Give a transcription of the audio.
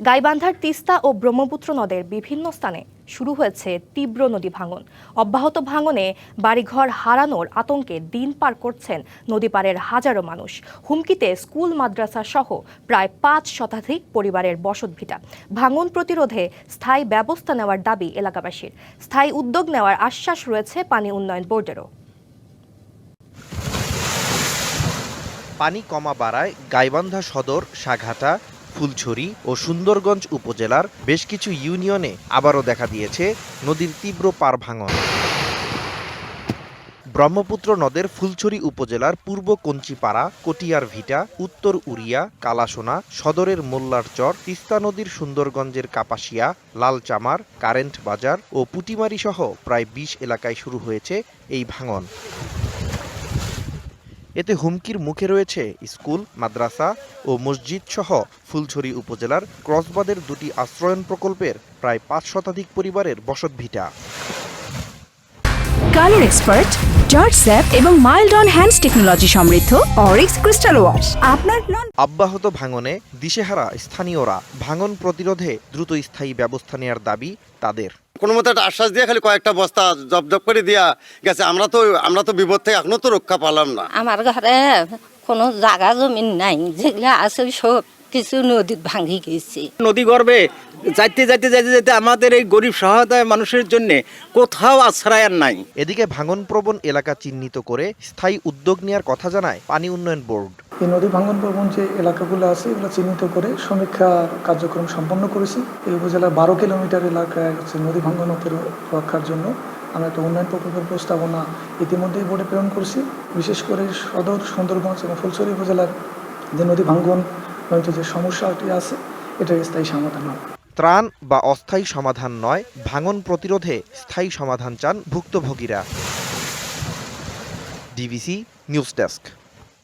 গাইবান্ধার তিস্তা ও ব্রহ্মপুত্র নদের বিভিন্ন স্থানে শুরু হয়েছে তীব্র নদী ভাঙন। অব্যাহত ভাঙনে বাড়িঘর হারানোর আতঙ্কে দিন পার করছেন নদী পাড়ের হাজারো মানুষ। হুমকিতে স্কুল, মাদ্রাসা সহ প্রায় পাঁচ শতাধিক পরিবারের বসতভিটা। ভাঙন প্রতিরোধে স্থায়ী ব্যবস্থা নেওয়ার দাবি এলাকাবাসীর। স্থায়ী উদ্যোগ নেওয়ার আশ্বাস রয়েছে পানি উন্নয়ন বোর্ডেরও। পানি কমা বাড়ায় গাইবান্ধা সদর, সাঘাটা ফুলছড়ি ও সুন্দরগঞ্জ উপজেলার বেশ কিছু ইউনিয়নে আবারও দেখা দিয়েছে নদীর তীব্র পার ভাঙন ব্রহ্মপুত্র নদের ফুলছড়ি উপজেলার পূর্ব কঞ্চিপাড়া, কটিয়ার ভিটা, উত্তর উড়িয়া, কালাসোনা, সদরের মোল্লার চর তিস্তা নদীর সুন্দরগঞ্জের কাপাসিয়া, লালচামার, কারেন্ট বাজার ও পুটিমারি সহ প্রায় বিশ এলাকায় শুরু হয়েছে এই ভাঙন। এতে হুমকির মুখে রয়েছে স্কুল, মাদ্রাসা ও মসজিদ সহ ফুলছড়ি উপজেলার ক্রসবাদের দুটি আশ্রয়ন প্রকল্পের প্রায় পাঁচ শতাধিক পরিবারের বসতভিটা। কালার এক্সপার্ট জর্জ স্যাপ এবং মাইল্ড অন হ্যান্ডস টেকনোলজি সমৃদ্ধ অরিক্স ক্রিস্টাল ওয়াশ। আপনার নন অব্যাহত ভাঙনে দিশেহারা স্থানীয়রা ভাঙন প্রতিরোধে দ্রুত স্থায়ী ব্যবস্থা নেওয়ার দাবি তাদের। কোনো মতো একটা আশ্বাস দিয়ে খালি কয়েকটা বস্তা জব জব করে দিয়া গেছে। আমরা তো আমরা তো বিপদ থেকে এখনও তো রক্ষা পালাম না। আমার ঘরে কোনো জায়গা জমিন নাই যেগুলো আছে সব কিছু নদী ভাঙি গেছে। নদী গর্ভে যাইতে যাইতে যাইতে যাইতে আমাদের এই গরিব সহায়তায় মানুষের জন্য কোথাও আশ্রয় আর নাই। এদিকে ভাঙন প্রবণ এলাকা চিহ্নিত করে স্থায়ী উদ্যোগ নেওয়ার কথা জানায় পানি উন্নয়ন বোর্ড। এই নদী ভাঙ্গন প্রবণ যে এলাকাগুলো আছে এগুলো চিহ্নিত করে সমীক্ষা কার্যক্রম সম্পন্ন করেছি। এই উপজেলার বারো কিলোমিটার এলাকায় হচ্ছে নদী ভাঙ্গন রক্ষার জন্য আমরা একটা উন্নয়ন প্রকল্পের প্রস্তাবনা ইতিমধ্যেই বোর্ডে প্রেরণ করছি। বিশেষ করে সদর সুন্দরগঞ্জ এবং ফুলছড়ি উপজেলার যে নদী ভাঙ্গন জনিত যে সমস্যাটি আছে, এটার স্থায়ী সমাধান হবে। ত্রাণ বা অস্থায়ী সমাধান নয়, ভাঙন প্রতিরোধে স্থায়ী সমাধান চান ভুক্তভোগীরা। DBC news desk